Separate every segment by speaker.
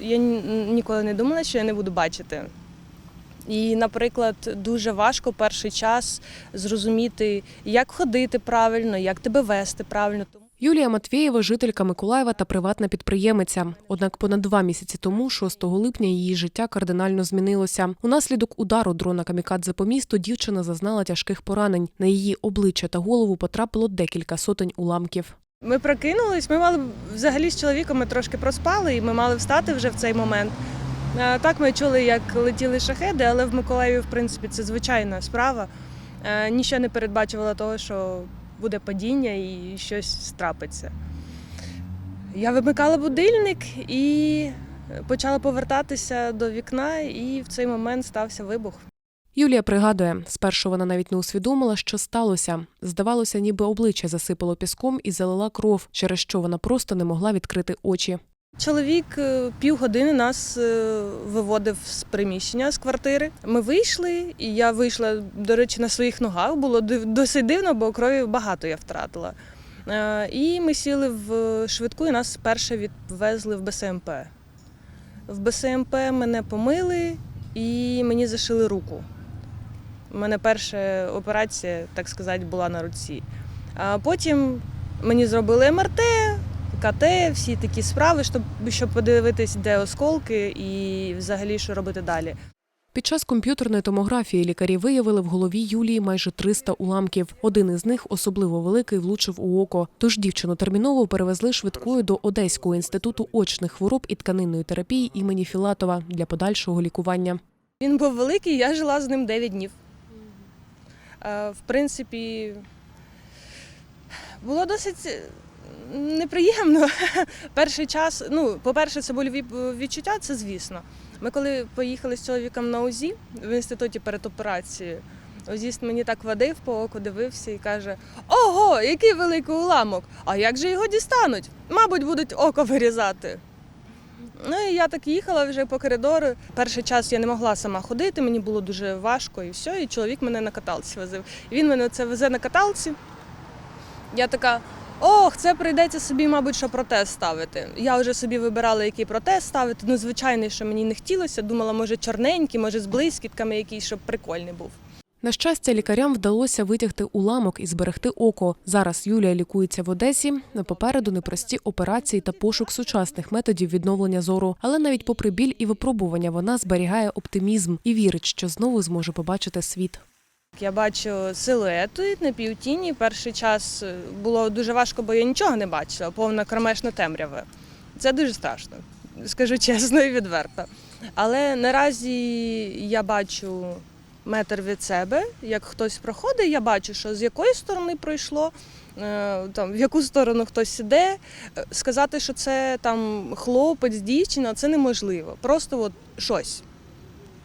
Speaker 1: я ніколи не думала, що я не буду бачити. І, наприклад, дуже важко перший час зрозуміти, як ходити правильно, як тебе вести правильно.
Speaker 2: Юлія Матвєєва, жителька Миколаєва та приватна підприємиця. Однак понад два місяці тому, 6 липня, її життя кардинально змінилося. Унаслідок удару дрона камікадзе по місту дівчина зазнала тяжких поранень. На її обличчя та голову потрапило декілька сотень уламків.
Speaker 1: Ми прокинулись, ми мали взагалі з чоловіком ми трошки проспали, і ми мали встати вже в цей момент. Е, Так, ми чули, як летіли шахеди, але в Миколаєві, в принципі, це звичайна справа. Е, Нічого не передбачувало того, що буде падіння і щось страпиться. Я вимикала будильник і почала повертатися до вікна, і в цей момент стався вибух.
Speaker 2: Юлія пригадує, спершу вона навіть не усвідомила, що сталося. Здавалося, ніби обличчя засипало піском і залила кров, через що вона просто не могла відкрити очі.
Speaker 1: Чоловік е, півгодини нас е, виводив з приміщення з квартири. Ми вийшли, і я вийшла, до речі, на своїх ногах. Було досить дивно, бо крові багато я втратила. Е, І ми сіли в швидку, і нас перше відвезли в БСМП. В БСМП мене помили і мені зашили руку. У мене перша операція, так сказати, була на руці. А потім мені зробили МРТ, КТ, всі такі справи, щоб, щоб подивитись, де осколки і взагалі що робити далі.
Speaker 2: Під час комп'ютерної томографії лікарі виявили в голові Юлії майже 300 уламків. Один із них особливо великий влучив у око. Тож дівчину терміново перевезли швидкою до Одеського інституту очних хвороб і тканинної терапії імені Філатова для подальшого лікування.
Speaker 1: Він був великий, я жила з ним 9 днів. Е, В принципі, було досить е, неприємно. Перший час, ну, по-перше, це больові відчуття, це звісно. Ми коли поїхали з чоловіком на УЗІ в інституті перед операцією, УЗІст мені так водив по оку, дивився і каже: Ого, який великий уламок! А як же його дістануть? Мабуть, будуть око вирізати. Ну і я так їхала вже по коридору. Перший час я не могла сама ходити, мені було дуже важко і все. І чоловік мене на каталці возив. Він мене це везе на каталці. Я така. Ох, це прийдеться собі, мабуть, що протез ставити. Я вже собі вибирала, який протез ставити. Ну, звичайний, що мені не хотілося. Думала, може, чорненький, може, з блискітками якийсь, щоб прикольний був.
Speaker 2: На щастя, лікарям вдалося витягти уламок і зберегти око. Зараз Юлія лікується в Одесі. Попереду непрості операції та пошук сучасних методів відновлення зору. Але навіть попри біль і випробування, вона зберігає оптимізм і вірить, що знову зможе побачити світ.
Speaker 1: Я бачу силуети на півтіні. Перший час е, було дуже важко, бо я нічого не бачила, повна кромешна темрява. Це дуже страшно, скажу чесно і відверто. Але наразі я бачу метр від себе, як хтось проходить, я бачу, що з якої сторони пройшло, е, там, в яку сторону хтось іде. Е, Сказати, що це там хлопець, дівчина, це неможливо. Просто от щось.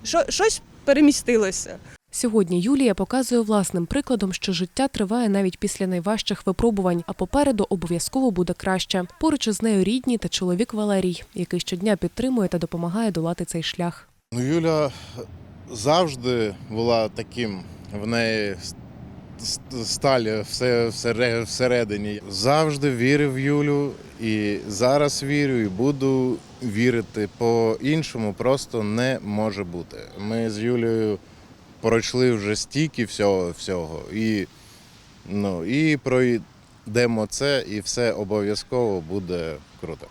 Speaker 1: Що- Щось перемістилося.
Speaker 2: Сьогодні Юлія показує власним прикладом, що життя триває навіть після найважчих випробувань, а попереду обов'язково буде краще. Поруч із нею рідні та чоловік Валерій, який щодня підтримує та допомагає долати цей шлях.
Speaker 3: Ну, Юля завжди була таким, в неї с- с- сталі все всере- всередині. Завжди вірив Юлю і зараз вірю, і буду вірити. По-іншому просто не може бути. Ми з Юлею пройшли вже стільки всього, всього і, ну, і пройдемо це, і все обов'язково буде круто.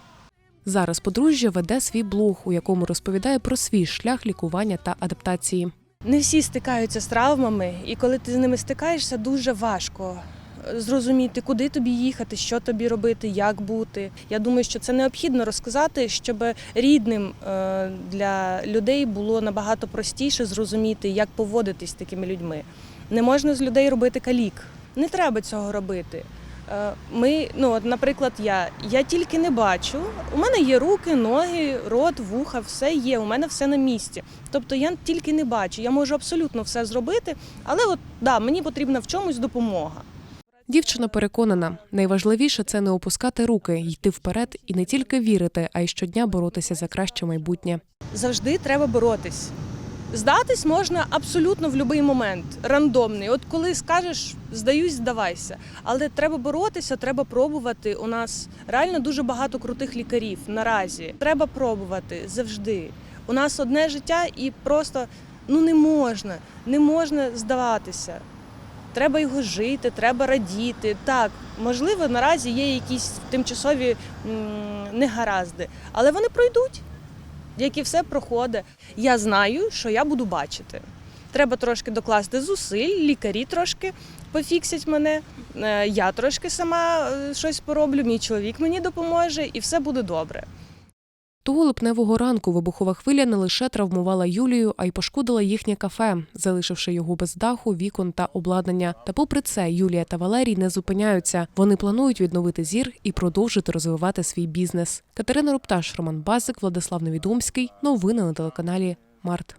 Speaker 2: Зараз подружжя веде свій блог, у якому розповідає про свій шлях лікування та адаптації.
Speaker 1: Не всі стикаються з травмами, і коли ти з ними стикаєшся, дуже важко е, зрозуміти, куди тобі їхати, що тобі робити, як бути. Я думаю, що це необхідно розказати, щоб рідним е, для людей було набагато простіше зрозуміти, як поводитись з такими людьми. Не можна з людей робити калік. Не треба цього робити. Е, Ми, ну, от, наприклад, я, я тільки не бачу. У мене є руки, ноги, рот, вуха, все є. У мене все на місці. Тобто я тільки не бачу. Я можу абсолютно все зробити, але от да, мені потрібна в чомусь допомога.
Speaker 2: Дівчина переконана, найважливіше це не опускати руки, йти вперед і не тільки вірити, а й щодня боротися за краще майбутнє.
Speaker 1: Завжди треба боротись. Здатись можна абсолютно в будь-який момент, рандомний. От коли скажеш здаюсь, здавайся. Але треба боротися, треба пробувати. У нас реально дуже багато крутих лікарів наразі. Треба пробувати завжди. У нас одне життя і просто ну не можна, не можна здаватися. Треба його жити, треба радіти. Так, можливо, наразі є якісь тимчасові негаразди, але вони пройдуть, як і все проходить. Я знаю, що я буду бачити. Треба трошки докласти зусиль, лікарі трошки пофіксять мене. е, Я трошки сама е, щось пороблю, мій чоловік мені допоможе, і все буде добре.
Speaker 2: Того липневого ранку вибухова хвиля не лише травмувала Юлію, а й пошкодила їхнє кафе, залишивши його без даху, вікон та обладнання. Та попри це, Юлія та Валерій не зупиняються. Вони планують відновити зір і продовжити розвивати свій бізнес. Катерина Рупташ, Роман Базик, Владислав Невідомський. Новини на телеканалі Март.